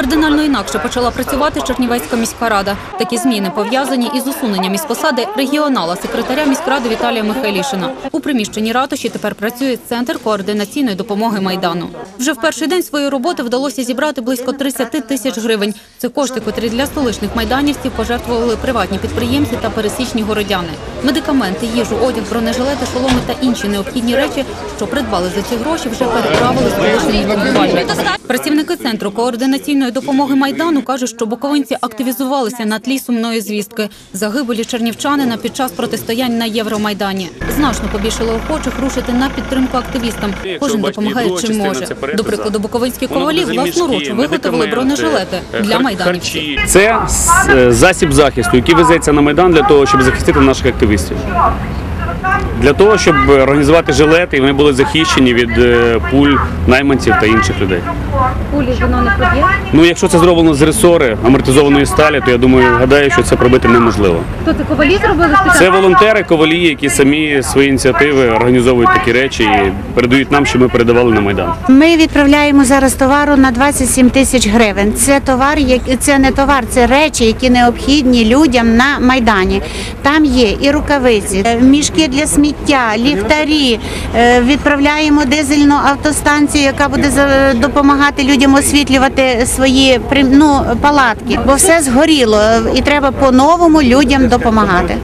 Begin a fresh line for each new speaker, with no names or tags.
Кардинально інакше почала працювати Чернівецька міська рада. Такі зміни пов'язані із усуненням із посади регіонала секретаря міськради Віталія Михайлішина. У приміщенні ратуші тепер працює центр координаційної допомоги майдану. Вже в перший день своєї роботи вдалося зібрати близько 30 тисяч гривень. Це кошти, котрі для столичних майданівців пожертвували приватні підприємці та пересічні городяни. Медикаменти, їжу, одяг, бронежилети, шоломи та інші необхідні речі, що придбали за ці гроші, вже переправили столичним відбувальникам. Працівники центру координаційної допомоги майдану кажуть, що буковинці активізувалися на тлі сумної звістки загибелі чернівчанина під час протистоянь на Євромайдані. Значно побільшало охочих рушити на підтримку активістам. Кожен допомагає чим може. До прикладу,
за.
буковинські ковалі власноруч виготовили бронежилети
е,
для майданівців.
Це е, засіб захисту, який везеться на майдан для того, щоб захистити наших активістів. выстрел. Для того, щоб організувати жилети, і вони були захищені від е, пуль найманців та інших людей.
Кулі воно не проб'є.
Ну, якщо це зроблено з ресори амортизованої сталі, то я думаю, гадаю, що це пробити неможливо.
То це ковалі зробили
Це волонтери, ковалі, які самі свої ініціативи організовують такі речі і передають нам, що ми передавали на майдан.
Ми відправляємо зараз товару на 27 тисяч гривень. Це товар, як- це не товар, це речі, які необхідні людям на майдані. Там є і рукавиці, мішки для сміття, ліхтарі. Е, Відправляємо дизельну автостанцію, яка буде допомагати людям освітлювати свої ну, палатки, бо все згоріло, і треба по-новому людям допомагати.